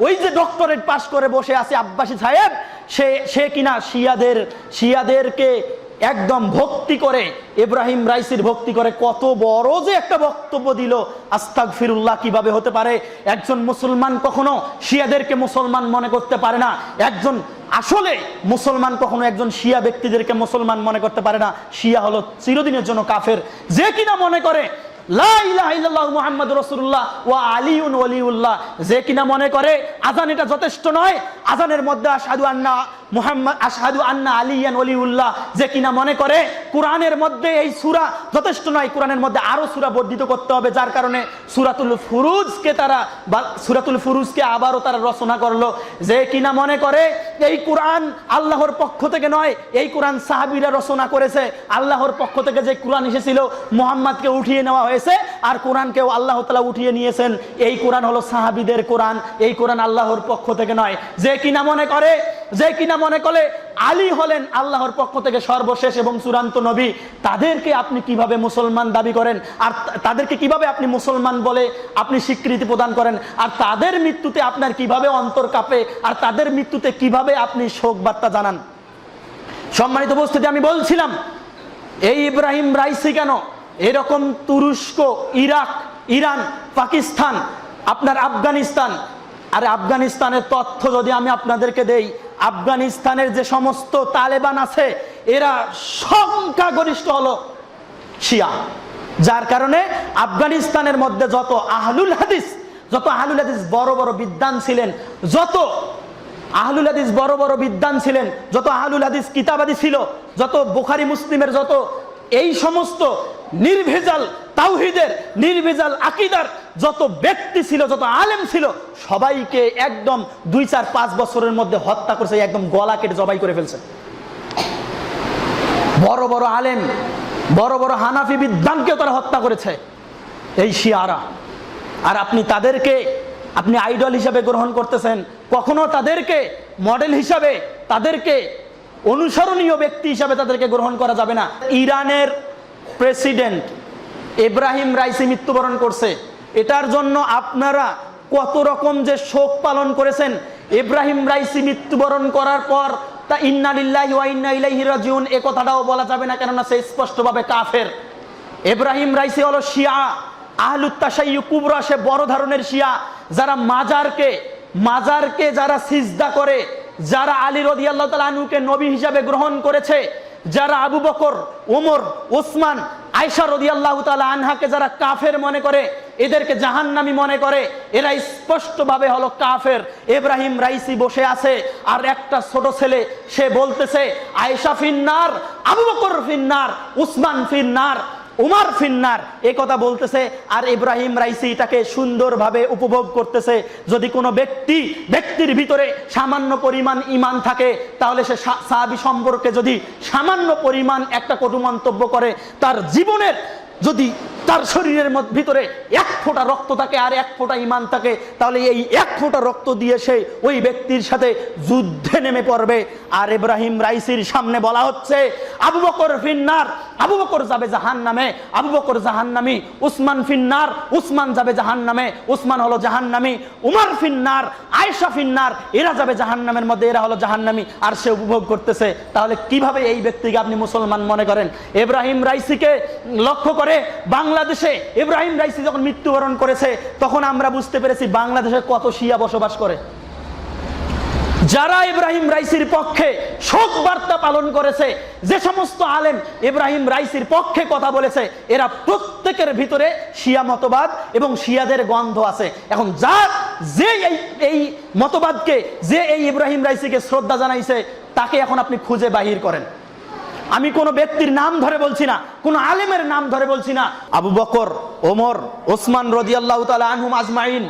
ওই যে doctorate pass করে বসে আছে আব্বাসী সাহেব, সে সে কিনা শিয়াদের, শিয়াদেরকে একদম ভক্তি করে, ইব্রাহিম রাইসির ভক্তি করে, কত বড় যে একটা বক্তব্য দিল। আস্তাক ফিরুল্লাহ কীভাবে হতে পারে? একজন মুসলমান কখনো শিয়াদেরকে মুসলমান মনে করতে পারে না। একজন আসলে মুসলমান কখনো একজন শিয়া ব্যক্তিদেরকে মুসলমান মনে করতে পারে না। শিয়া হলো চিরদিনের জন্য কাফের। যে কিনা মনে করে ওয়া আলিউন অলিউল্লাহ যে কিনা মনে করে আজান এটা যথেষ্ট নয় আজানের মধ্যে সাধু আন্না মুহাম্মদ, আশহাদু আন্না আলিয়ান ওয়ালিউল্লাহ যে কিনা মনে করে কোরআনের মধ্যে এই সুরা যথেষ্ট নয়, কোরআনের মধ্যে আরও সুরা বর্ধিত করতে হবে, যার কারণে সুরাতুল ফুরুজকে তারা সূরাতুল ফুরুজকে আবারও তারা রচনা করল, যে কিনা মনে করে এই কোরআন আল্লাহর পক্ষ থেকে নয়, এই কোরআন সাহাবীরা রচনা করেছে, আল্লাহর পক্ষ থেকে যে কোরআন এসেছিল, মোহাম্মদকে উঠিয়ে নেওয়া হয়েছে, আর কোরআনকেও আল্লাহ তালা উঠিয়ে নিয়েছেন, এই কোরআন হলো সাহাবিদের কোরআন, এই কোরআন আল্লাহর পক্ষ থেকে নয়, যে কিনা মনে করে যে কিনা মনে করে আলী হলেন আল্লাহর পক্ষ থেকে সর্বশেষ এবং চূড়ান্ত নবী, তাদেরকে আপনি কীভাবে মুসলমান দাবি করেন? আর তাদেরকে কীভাবে আপনি মুসলমান বলে আপনি স্বীকৃতি প্রদান করেন? আর তাদের মৃত্যুতে আপনার কীভাবে অন্তর কাঁপে? আর তাদের মৃত্যুতে কীভাবে আপনি শোক বার্তা জানান? সম্মানিত উপস্থিতি, আমি বলছিলাম, এই ইব্রাহিম রাইসি কেন? এরকম তুরস্ক, ইরাক, ইরান, পাকিস্তান, আপনার আফগানিস্তান। আর আফগানিস্তানের তথ্য যদি আমি আপনাদেরকে দেই আফগানিস্তানের যে সমস্ত তালেবান আছে, এরা সংখ্যাগরিষ্ঠ হলো শিয়া, যার কারণে আফগানিস্তানের মধ্যে যত আহলুল হাদিস, যত আহলুল হাদিস বড় বড় বিদ্বান ছিলেন, যত আহলুল হাদিস বড় বড় বিদ্বান ছিলেন, যত আহলুল হাদিস কিতাবাদি ছিল, যত বুখারি, মুসলিমের যত এই সমস্ত নির্ভেজাল তাওহিদের নির্ভেজাল আকিদার যত ব্যক্তি ছিল, যত আলেম ছিল, সবাইকে একদম দুই, চার, পাঁচ বছরের মধ্যে হত্যা করেছে, একদম গলা কেটে জবাই করে ফেলছে। বড় বড় আলেম, বড় বড় হানাফি বিদ্বানকেও তারা হত্যা করেছে, এই শিয়ারা। আর আপনি তাদেরকে, আপনি আইডল হিসাবে গ্রহণ করতেছেন, কখনো তাদেরকে, মডেল হিসাবে তাদেরকে, অনুসরণীয় ব্যক্তি হিসাবে তাদেরকে গ্রহণ করা যাবে না। ইরানের প্রেসিডেন্ট ইব্রাহিম রাইসি মৃত্যুবরণ করছে। এটার জন্য আপনারা কত রকম যে শোক পালন করেছেন। ইব্রাহিম রাইসি মৃত্যুবরণ করার পর তা ইন্না লিল্লাহি ওয়া ইন্না ইলাইহি এ কথাটাও বলা যাবে না কেননা সে স্পষ্টভাবে কাফের। ইব্রাহিম রাইসি হলো শিয়া। আহলুত্তাশাইয়ু কুবরা, সে বড় ধরনের শিয়া। যারা মাজারকে মাজারকে যারা সিজদা করে, যারা আলী রদিয়াল্লাহ আনহুকে নবী হিসাবে গ্রহণ করেছে যারা আবু বকর ওমর ওসমান আয়সা আল্লাহ তালা আনহাকে যারা কাফের মনে করে, এদেরকে জাহান্নামি মনে করে, এরা স্পষ্টভাবে হলো কাফের। এব্রাহিম রাইসি বসে আছে, আর একটা ছোট ছেলে, সে বলতেছে আয়সা ফিন্নার, আবু বকর ফিন্নার, উসমান ফিন্নার উমার ফিন্নার এ কথা বলতেছে, আর ইব্রাহিম রাইসি এটাকে সুন্দরভাবে উপভোগ করতেছে। যদি কোনো ব্যক্তি, ব্যক্তির ভিতরে সামান্য পরিমাণ ইমান থাকে, তাহলে সে সাহাবী সম্পর্কে যদি সামান্য পরিমাণ একটা কটু মন্তব্য করে, তার জীবনের যদি তার শরীরের ভিতরে এক ফোঁটা রক্ত থাকে আর এক ফোঁটা ইমান থাকে, তাহলে এই এক ফোঁটা রক্ত দিয়ে সে ওই ব্যক্তির সাথে যুদ্ধে নেমে পড়বে। আর ইব্রাহিম রাইসির সামনে বলা হচ্ছে, আবু বকর ফিন্নার, আবু বকর যাবে জাহান নামে আবু বকর জাহান নামি উসমান ফিন্নার, উসমান যাবে জাহান নামে উসমান হলো জাহান নামি উমার ফিন্নার আয়েশা ফিন্নার, এরা যাবে জাহান নামের মধ্যে, এরা হলো জাহান্নামি। আর সে উপভোগ করতেছে। তাহলে কীভাবে এই ব্যক্তিকে আপনি মুসলমান মনে করেন? ইব্রাহিম রাইসিকে লক্ষ্য করে বাংলাদেশে ইব্রাহিম রাইসি যখন মৃত্যুবরণ করেছে, তখন আমরা বুঝতে পেরেছি বাংলাদেশে কত শিয়া বসবাস করে। যারা ইব্রাহিম রাইসির পক্ষে শোক বার্তা পালন করেছে, যে সমস্ত আলেম ইব্রাহিম রাইসির পক্ষে কথা বলেছে, এরা প্রত্যেকের ভিতরে শিয়া মতবাদ এবং শিয়াদের গন্ধ আছে। এখন যার যে এই এই মতবাদকে, যে এই ইব্রাহিম রাইসিকে শ্রদ্ধা জানাইছে, তাকে এখন আপনি খুঁজে বাহির করেন। আমি কোনো ব্যক্তির নাম ধরে বলছি না, কোনো আলেমের নাম ধরে বলছি না। আবু বকর, ওমর, ওসমান রদিয়াল্লাহ তালা আনহুম আজমাইন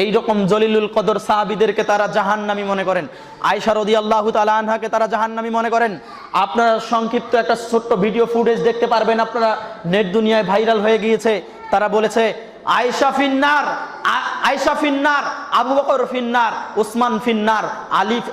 এই রকম জলিলুল কদর সাহাবিদেরকে তারা জাহান্নামি মনে করেন। আয়সা রদি আল্লাহ তালা আনহাকে তারা জাহান্নামি মনে করেন। আপনারা সংক্ষিপ্ত একটা ছোট্ট ভিডিও ফুটেজ দেখতে পারবেন, আপনারা নেট দুনিয়ায় ভাইরাল হয়ে গিয়েছে। তারা বলেছে আয়সা ফিন্নার আয়সা ফিন্নার, আবু বকর ফিন্নার, উসমান ফিন্নার, আলিফ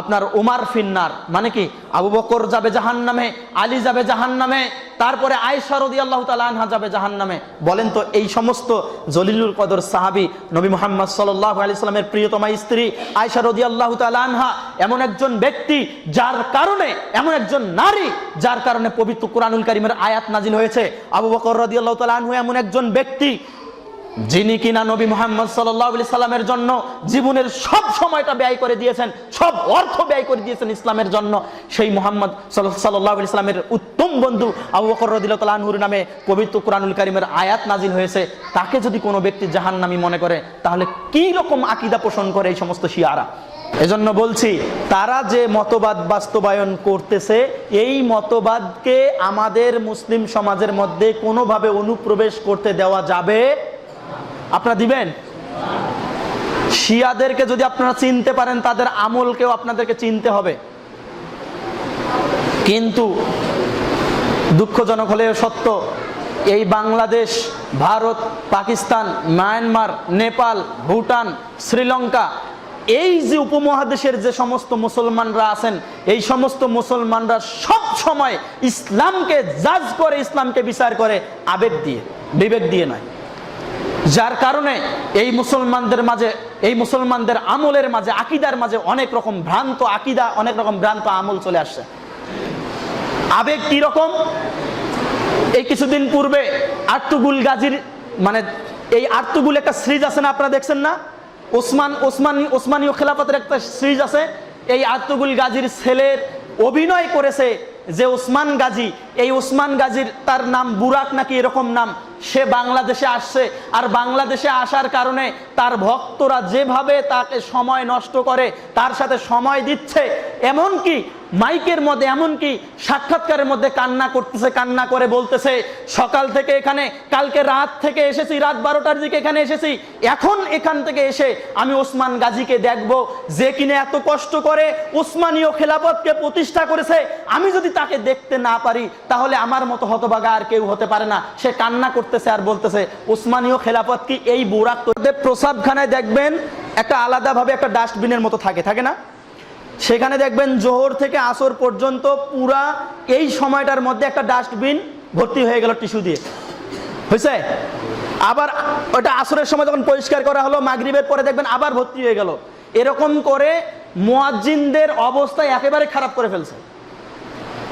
আপনার উমার ফিন্নার মানে কি? আবু বকর যাবে জাহান নামে আলী যাবে জাহান নামে তারপরে আয়সা রদি আল্লাহ আনহা যাবে জাহান নামে বলেন তো, এই সমস্ত জলিলুল কদর সাহাবি, নবী মোহাম্মদ সাল্লাহ আলি সাল্লামের প্রিয়তমা স্ত্রী আয়সা রদি আল্লাহ আনহা, এমন একজন ব্যক্তি যার কারণে, এমন একজন নারী যার কারণে পবিত্র কোরআনুল কারিমের আয়াত নাজিল হয়েছে। আবু বকর রদি আল্লাহ আনহু এমন একজন ব্যক্তি যিনি কিনা নবী মোহাম্মদ সাল্লি সাল্লামের জন্য জীবনের সব সময়টা ব্যয় করে দিয়েছেন, সব অর্থ ব্যয় করে দিয়েছেন ইসলামের জন্য, সেই মোহাম্মদ সাল্লাহ ইসলামের উত্তম বন্ধু আবু বকর রদিল্লাহুর নামে পবিত্র কোরআনুল কারিমের আয়াত নাজিল হয়েছে। তাকে যদি কোনো ব্যক্তি জাহান নামি মনে করে, তাহলে কি রকম আকিদা পোষণ করে এই সমস্ত শিয়ারা? এজন্য বলছি, তারা যে মতবাদ বাস্তবায়ন করতেছে, এই মতবাদকে আমাদের মুসলিম সমাজের মধ্যে কোনোভাবে অনুপ্রবেশ করতে দেওয়া যাবে আপনারা দিবেন? শিয়াদেরকে যদি আপনারা চিনতে পারেন, তাদের আমলকেও আপনাদেরকে চিনতে হবে। কিন্তু দুঃখজনক হলেও সত্য, এই বাংলাদেশ, ভারত, পাকিস্তান, মায়ানমার, নেপাল, ভুটান, শ্রীলঙ্কা, এই যে উপমহাদেশের যে সমস্ত মুসলমানরা আছেন, এই সমস্ত মুসলমানরা সব সময় ইসলামকে জাজ করে, ইসলামকে বিচার করে, আবেগ দিয়ে, বিবেক দিয়ে নয়। যার কারণে এই মুসলমানদের মাঝে, এই মুসলমানদের আমলের মাঝে, আকিদার মাঝে অনেক রকম ভ্রান্ত আকিদা, অনেক রকম ভ্রান্ত আমল চলে আসছে। আবেগ কি রকম? এই কিছুদিন পূর্বে আর্তুগুল গাজীর মানে এই আর্তুগুল একটা সিরিজ আছে না, আপনারা দেখছেন না? ওসমান ওসমান, ওসমানীয় খেলাফতের একটা সিরিজ আছে। এই আর্তুগুল গাজীর ছেলের অভিনয় করেছে যে ওসমান গাজী, এই ওসমান গাজীর তার নাম বুরাক নাকি এরকম নাম সে বাংলাদেশে আসছে আর বাংলাদেশে আসার কারণে তার ভক্তরা যেভাবে তাকে সময় নষ্ট করে, তার সাথে সময় দিচ্ছে এমন কি মাইকের মধ্যে এমনকি সাক্ষাৎকারের মধ্যে কান্না করতেছে, কান্না করে বলতেছে, সকাল থেকে এখানে, কালকে রাত থেকে এসেছি, রাত বারোটার দিকে এখানে এসেছি, এখন এখান থেকে এসে আমি ওসমান গাজীকে দেখব, যে কিনে এত কষ্ট করে ওসমানীয় খেলাপথকে প্রতিষ্ঠা করেছে। আমি যদি তাকে দেখতে না পারি, তাহলে আমার মতো হতবাগা আর কেউ হতে পারে না। সে কান্না করতেছে আর বলতেছে ওসমানীয় খেলাপথ কি এই বোরাক প্রসাবখানায় দেখবেন, একটা আলাদাভাবে একটা ডাস্টবিনের মতো থাকে থাকে না? সেখানে দেখবেন জোহর থেকে আসর পর্যন্ত পুরা এই সময়টার মধ্যে একটা ডাস্টবিন ভর্তি হয়ে গেল টিস্যু দিয়ে। হয়েছে আবার ওটা আসরের সময় যখন পরিষ্কার করা হলো, মাগরিবের পরে দেখবেন আবার ভর্তি হয়ে গেল। এরকম করে মোয়াজ্জিনদের অবস্থা একেবারে খারাপ করে ফেলছে।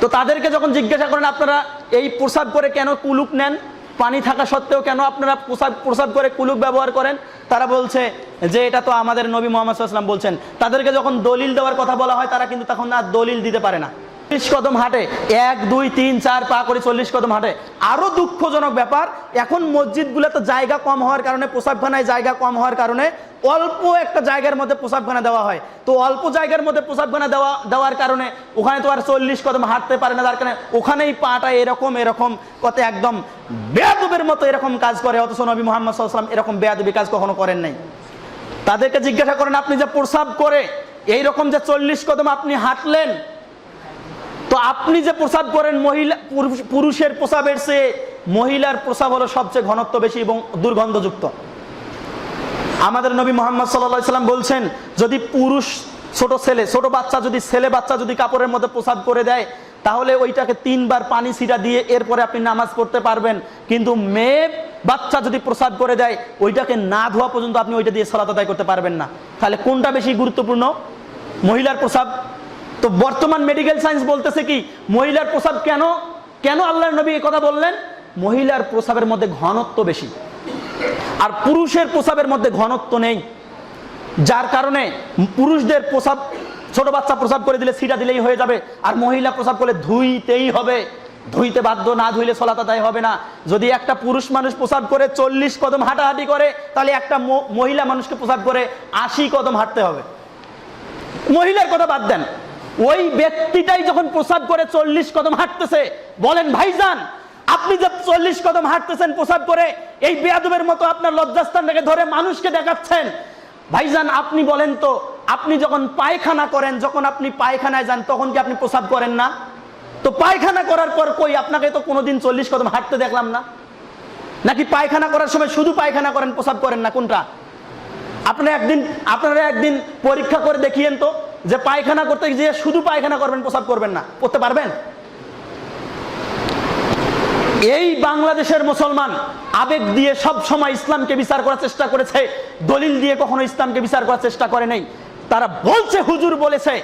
তো তাদেরকে যখন জিজ্ঞাসা করেন, আপনারা এই প্রসাব করে কেন কুলুক নেন? পানি থাকা সত্ত্বেও কেন আপনারা প্রসাব প্রসাব করে কুলুক ব্যবহার করেন? তারা বলছে যে এটা তো আমাদের নবী মোহাম্মদ সাল্লাম বলছেন। তাদেরকে যখন দলিল দেওয়ার কথা বলা হয়, তারা কিন্তু তখন আর দলিল দিতে পারে না। চল্লিশ কদম হাঁটে, এক, দুই, তিন, চার, পা করে চল্লিশ কদম হাঁটে। আরও দুঃখজনক ব্যাপার, এখন মসজিদগুলোতে জায়গা কম হওয়ার কারণে, প্রসাবখানায় জায়গা কম হওয়ার কারণে অল্প একটা জায়গার মধ্যে প্রসাবখানা দেওয়া হয়। তো অল্প জায়গার মধ্যে প্রসাবখানা দেওয়া, দেওয়ার কারণে ওখানে তো আর চল্লিশ কদম হাঁটতে পারে না। যার কারণে ওখানেই পাটা এরকম এরকম কত একদম বেয়াদবের মতো এরকম কাজ করে, অথচ নবী মোহাম্মদ সাল্লাম এরকম বেয়াদবি কাজ কখনো করেন নাই। তাদেরকে জিজ্ঞাসা করেন, আপনি যে প্রসাব করে এই রকম যে চল্লিশ কদম আপনি হাঁটলেন, তো আপনি যে প্রসাব করেন, মহিলা পুরুষের প্রসাবের চেয়ে মহিলার প্রসাব হলো সবচেয়ে ঘনত্ব বেশি এবং দুর্গন্ধযুক্ত। আমাদের নবী মোহাম্মদ সাল্লাহ সাল্লাম বলছেন, যদি পুরুষ ছোট ছেলে, ছোট বাচ্চা যদি ছেলে বাচ্চা যদি কাপড়ের মধ্যে প্রসাব করে দেয়, তাহলে ওইটাকে তিনবার পানি ছিটা দিয়ে এরপরে আপনি নামাজ পড়তে পারবেন। কিন্তু মেয়ে বাচ্চা যদি প্রসাদ করে দেয়, ওইটাকে না ধোয়া পর্যন্ত আপনি ওইটা দিয়ে সলাত আদায় করতে পারবেন না। তাহলে কোনটা বেশি গুরুত্বপূর্ণ? মহিলার প্রসাব তো বর্তমান মেডিকেল সায়েন্স বলতেছে কি, মহিলার প্রসাব কেন? কেন আল্লাহর নবী এই কথা বললেন? মহিলার প্রসাবের মধ্যে ঘনত্ব বেশি। আর পুরুষের প্রসাবের মধ্যে ঘনত্ব নেই। যার কারণে পুরুষদের প্রসাব ছোট বাচ্চা প্রসাব করে দিলে সিটা দিলেই হয়ে যাবে, আর মহিলা প্রসাব করলে ধুইতেই হবে। ধুইতে বাধ্য না ধুইলে সলাত আদায় হবে না। যদি একটা পুরুষ মানুষ প্রসাব করে, চল্লিশ কদম হাঁটাহাঁটি করে, তাহলে একটা মহিলা মানুষকে প্রসাব করে আশি কদম হাঁটতে হবে। মহিলার কথা বাদ দেন। ওই ব্যক্তিটাই যখন প্রসাব করে, চল্লিশ কদম হাঁটতেছে, বলেন, ভাইজান, আপনি যে চল্লিশ কদম হাঁটতেছেন প্রসাব করে, এই বেয়াদবের মতো আপনার লজ্জাস্থানটাকে ধরে মানুষকে দেখাচ্ছেন। ভাইজান, আপনি বলেন তো, আপনি যখন পায়খানা করেন, যখন আপনি পায়খানায় যান, তখন কি আপনি প্রসাব করেন না? তো পায়খানা করার পর কই, আপনাকে তো কোনোদিন চল্লিশ কদম হাঁটতে দেখলাম না? নাকি পায়খানা করার সময় শুধু পায়খানা করেন, প্রসাব করেন না? কোনটা? আপনারা একদিন আপনারা একদিন পরীক্ষা করে দেখিয়েন তো যে পায়খানা করতে গিয়ে শুধু পায়খানা করবেন, প্রসাব করবেন না। করতে পারবেন? এই বাংলাদেশের মুসলমান আবেগ দিয়ে সব সময় ইসলামকে বিচার করার চেষ্টা করেছে, দলিল দিয়ে কখনো ইসলামকে বিচার করার চেষ্টা করে নাই। তারা বলছে, হুজুর বলেছে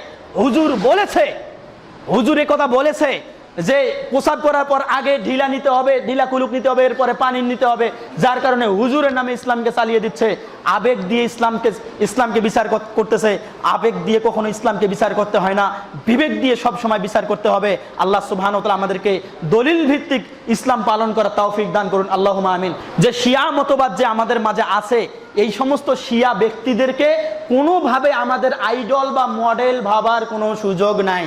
হুজুর বলেছে হুজুর কথা বলেছে যে প্রসাদ করার পর আগে ঢিলা নিতে হবে, ঢিলা কুলুক নিতে হবে, এরপরে পানি নিতে হবে, যার কারণে হুজুরের নামে ইসলামকে চালিয়ে দিচ্ছে, আবেগ দিয়ে ইসলামকে ইসলামকে বিচার করতেছে। আবেগ দিয়ে কখনো ইসলামকে বিচার করতে হয় না, বিবেক দিয়ে সব সময় বিচার করতে হবে। আল্লাহ তাআলা আমাদেরকে দলিল ভিত্তিক ইসলাম পালন করার তৌফিক দান করুন। আল্লাহ আমিন। যে শিয়া মতবাদ যে আমাদের মাঝে আছে, এই সমস্ত শিয়া ব্যক্তিদেরকে কোনোভাবে আমাদের আইডল বা মডেল ভাবার কোনো সুযোগ নাই।